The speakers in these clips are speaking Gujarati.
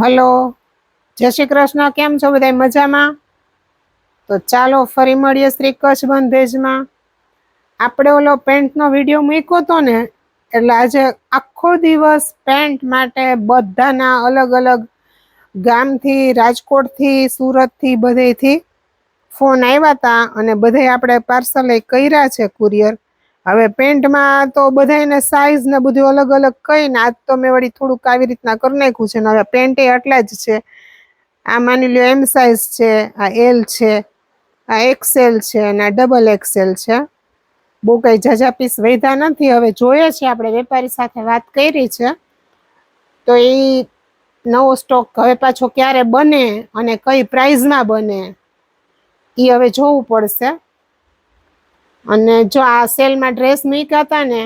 હલો. જય શ્રી કૃષ્ણ, કેમ છો બધા મજામાં? તો ચાલો ફરી મળીએ શ્રી કચ્છ બંધેજમાં આપણે ઓલો પેન્ટનો વીડિયો મૂક્યો હતો ને, એટલે આજે આખો દિવસ પેન્ટ માટે બધાના અલગ અલગ ગામથી, રાજકોટથી, સુરતથી બધેથી ફોન આવ્યા હતા અને બધે આપણે પાર્સલ કર્યા છે કુરિયર. હવે પેન્ટમાં તો બધાને સાઈઝ ને બધું અલગ અલગ કહીને આજ તો મેં વળી થોડુંક આવી રીતના કરી નાખ્યું છે ને હવે પેન્ટ એ આટલા જ છે. આ માની લો એમ સાઈઝ છે, આ એલ છે, આ એક્સેલ છે અને આ ડબલ એક્સેલ છે. બહુ કંઈ જાજા પીસ વૈધા નથી. હવે જોઈએ છે આપણે વેપારી સાથે વાત કરી છે. તો એ નવો સ્ટોક હવે પાછો ક્યારે બને અને કઈ પ્રાઇઝમાં બને એ હવે જોવું પડશે. અને જો આ સેલમાં ડ્રેસ મૂક્યા હતા ને,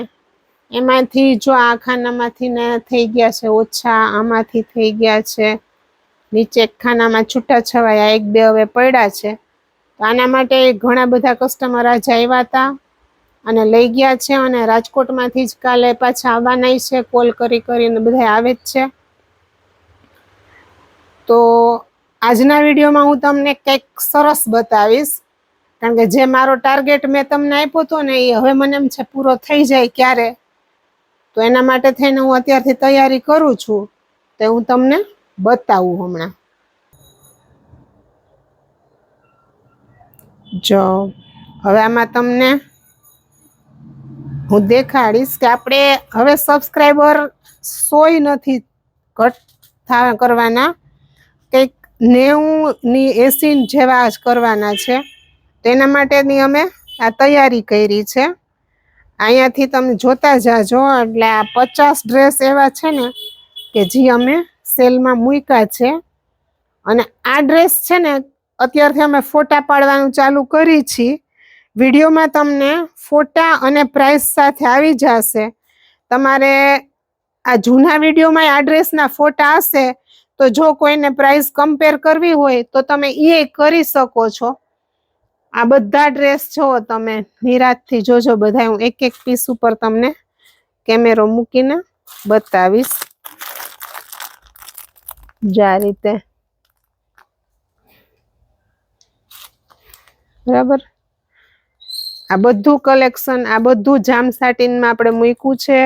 એમાંથી જો આ ખાનામાંથી ને થઈ ગયા છે, ઓછા આમાંથી થઈ ગયા છે. નીચે ખાનામાં છૂટા છવાયા, એક બે હવે પડ્યા છે. તો આના માટે ઘણા બધા કસ્ટમર આજે આવ્યા હતા અને લઈ ગયા છે અને રાજકોટમાંથી જ કાલે પાછા આવવાના છે કોલ કરી કરીને બધા આવે જ છે. તો આજના વિડીયોમાં હું તમને કંઈક સરસ બતાવીશ. કારણ કે જે મારો ટાર્ગેટ મેં તમને આપ્યો હતો ને એ હવે મને એમ છે પૂરો થઈ જાય ક્યારે? તો એના માટે થઈને હું અત્યારથી તૈયારી કરું છું તો હું તમને બતાવું હમણાં. જો, હવે આમાં તમને હું દેખાડીશ કે આપણે હવે સબસ્ક્રાઈબર સોય નથી ઘટ કરવાના. કંઈક નેવું ની એસી જેવા જ કરવાના છે. તેના માટેની અમે આ તૈયારી કરી છે. અહીંયાથી તમે જોતા જાજો, એટલે આ પચાસ ડ્રેસ એવા છે ને કે જે અમે સેલમાં મૂક્યા છે. અને આ ડ્રેસ છે ને અત્યારથી અમે ફોટા પાડવાનું ચાલુ કરી છીએ વિડીયોમાં તમને ફોટા અને પ્રાઇસ સાથે આવી જશે. તમારે આ જૂના વિડીયોમાં આ ડ્રેસના ફોટા હશે, તો જો કોઈને પ્રાઇસ કમ્પેર કરવી હોય, તો તમે એ કરી શકો છો. આ બધા ડ્રેસ જોવો તમે નિરાતથી જોજો બધા હું એક એક પીસ ઉપર તમને કેમેરો મૂકીને બતાવીશ. જા રીતે. બરાબર? આ બધું કલેક્શન આ બધું જામ સાટીનમાં આપણે મૂક્યું છે.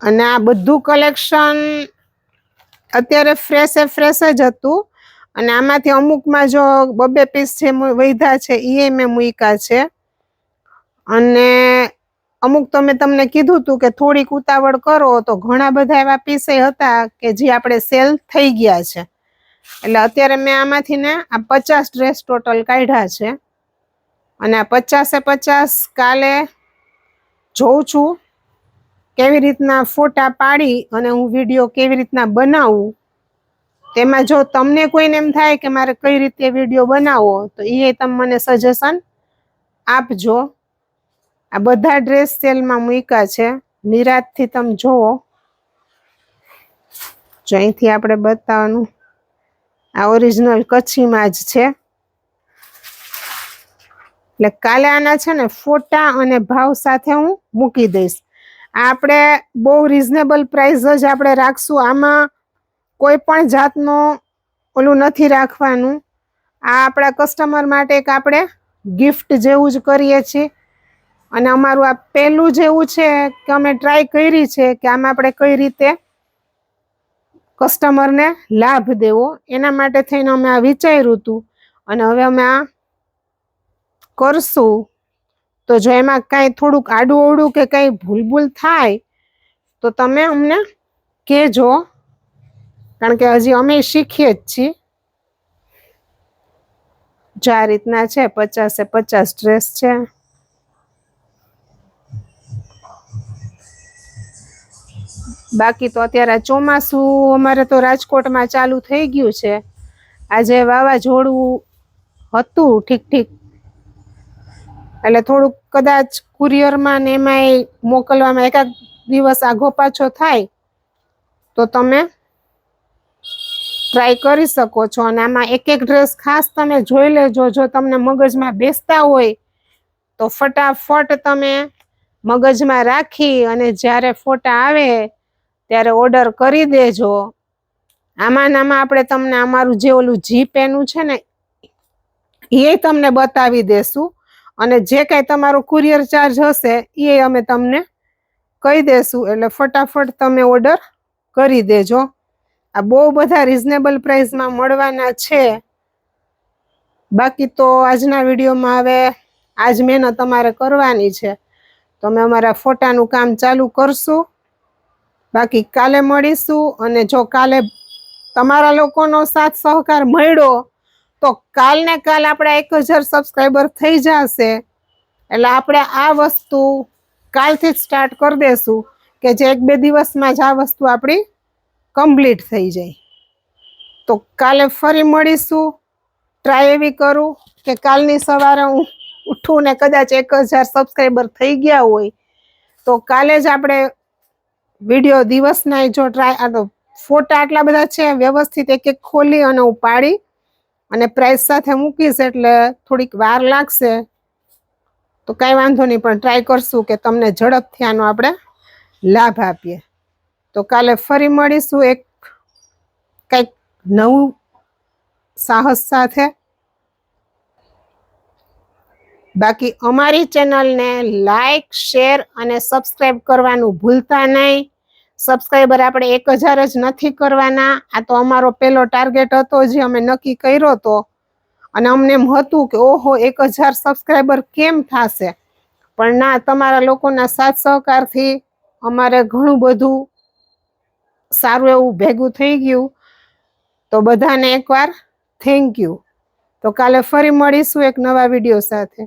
અને આ બધું કલેક્શન અત્યારે ફ્રેશ એ ફ્રેશ જ હતું. અને આમાંથી અમુકમાં જો બબે પીસ છે વૈધા છે એ મેં મૂક્યા છે. અને અમુક તો મેં તમને કીધું હતું કે થોડીક ઉતાવળ કરો તો ઘણા બધા એવા પીસે હતા કે જે આપણે સેલ થઈ ગયા છે. એટલે અત્યારે મેં આમાંથી ને આ પચાસ ડ્રેસ ટોટલ કાઢ્યા છે. અને આ પચાસે પચાસ કાલે જોઉં છું. કેવી રીતના ફોટા પાડી અને હું વીડિયો કેવી રીતના બનાવું? તેમાં જો તમને કોઈને એમ થાય કે મારે કઈ રીતે વીડિયો બનાવવો, તો એ તમે મને સજેશન આપજો. આ બધા ડ્રેસ સેલમાં મૂક્યા છે. નિરાતથી તમે જુઓ જો અહીંથી આપણે બતાવવાનું. આ ઓરિજિનલ કચ્છીમાં જ છે. એટલે કાલે આના છે ને ફોટા અને ભાવ સાથે હું મૂકી દઈશ. આપણે બહુ રિઝનેબલ પ્રાઇસ જ આપણે રાખશું. આમાં કોઈ પણ જાતનો ઓલું નથી રાખવાનું. આ આપણા કસ્ટમર માટે એક આપણે ગિફ્ટ જેવું જ કરીએ છીએ. અને અમારું આ પહેલું જેવું છે કે અમે ટ્રાય કરી છે કે આમાં આપણે કઈ રીતે કસ્ટમરને લાભ દેવો. એના માટે થઈને અમે આ વિચાર્યું હતું. અને હવે અમે આ કરશું. તો જો એમાં કાંઈ થોડુંક આડું અવડું કે કંઈ ભૂલ ભૂલ થાય, તો તમે અમને કહેજો. કારણ કે હજી અમે શીખીએ જ છીએ. જો આ રીતના છે, પચાસે પચાસ ડ્રેસ છે. બાકી તો અત્યારે ચોમાસું અમારે તો રાજકોટમાં ચાલુ થઈ ગયું છે. આજે વાવાઝોડું હતું ઠીક ઠીક એટલે થોડુંક કદાચ કુરિયરમાં ને એમાંય મોકલવામાં એકાદ દિવસ આગો પાછો થાય, તો તમે ટ્રાય કરી શકો છો. અને આમાં એક એક ડ્રેસ ખાસ તમે જોઈ લેજો. જો તમને મગજમાં બેસતા હોય, તો ફટાફટ તમે મગજમાં રાખી અને જ્યારે ફોટા આવે, ત્યારે ઓર્ડર કરી દેજો. આમાં આમાં આપણે તમને અમારું જે ઓલું જીપેનું છે ને એ તમને બતાવી દેશું. અને જે કાંઈ તમારો કુરિયર ચાર્જ હશે, એ અમે તમને કહી દેશું. એટલે ફટાફટ તમે ઓર્ડર કરી દેજો. આ બહુ બધા રિઝનેબલ પ્રાઇસમાં મળવાના છે. બાકી તો આજના વિડીયોમાં હવે આજ મહેનત તમારે કરવાની છે. તો અમે અમારા ફોટાનું કામ ચાલુ કરશું. બાકી કાલે મળીશું અને જો કાલે તમારા લોકોનો સાથ સહકાર મળ્યો તો કાલ ને કાલ આપણા એક હજાર સબસ્ક્રાઈબર થઈ જશે. એટલે આપણે આ વસ્તુ કાલથી જ સ્ટાર્ટ કરી દેશું કે જે એક બે દિવસમાં જ આ વસ્તુ આપણી કમ્પ્લીટ થઈ જાય. તો કાલે ફરી મળીશું. ટ્રાય એવી કરું કે કાલની સવારે હું ઉઠું ને કદાચ એક હજાર સબસ્ક્રાઈબર થઈ ગયા હોય. તો કાલે જ આપણે વીડિયો દિવસના જો ટ્રાય આ તો ફોટા આટલા બધા છે, વ્યવસ્થિત એક એક ખોલી અને હું પાડી અને પ્રાઇસ સાથે મૂકીશ એટલે થોડીક વાર લાગશે. તો કાંઈ વાંધો નહીં, પણ ટ્રાય કરશું કે તમને ઝડપથી આનો આપણે લાભ આપીએ. તો કાલે ફરી મળીશું એક કંઈક નવું સાહસ સાથે. બાકી અમારી ચેનલને લાઈક શેર અને સબસ્ક્રાઈબ કરવાનું ભૂલતા નહીં. સબસ્ક્રાઈબર આપણે એક હજાર જ નથી કરવાના. આ તો અમારો પહેલો ટાર્ગેટ હતો જે અમે નક્કી કર્યો હતો અને અમને એમ હતું કે, ઓહો, એક હજાર સબસ્ક્રાઈબર કેમ થશે? પણ ના, તમારા લોકોના સાથ સહકારથી અમારે ઘણું બધું સારું એવું ભેગું થઈ ગયું. તો બધાને એકવાર થેન્ક યુ તો કાલે ફરી મળીશું એક નવા વીડિયો સાથે.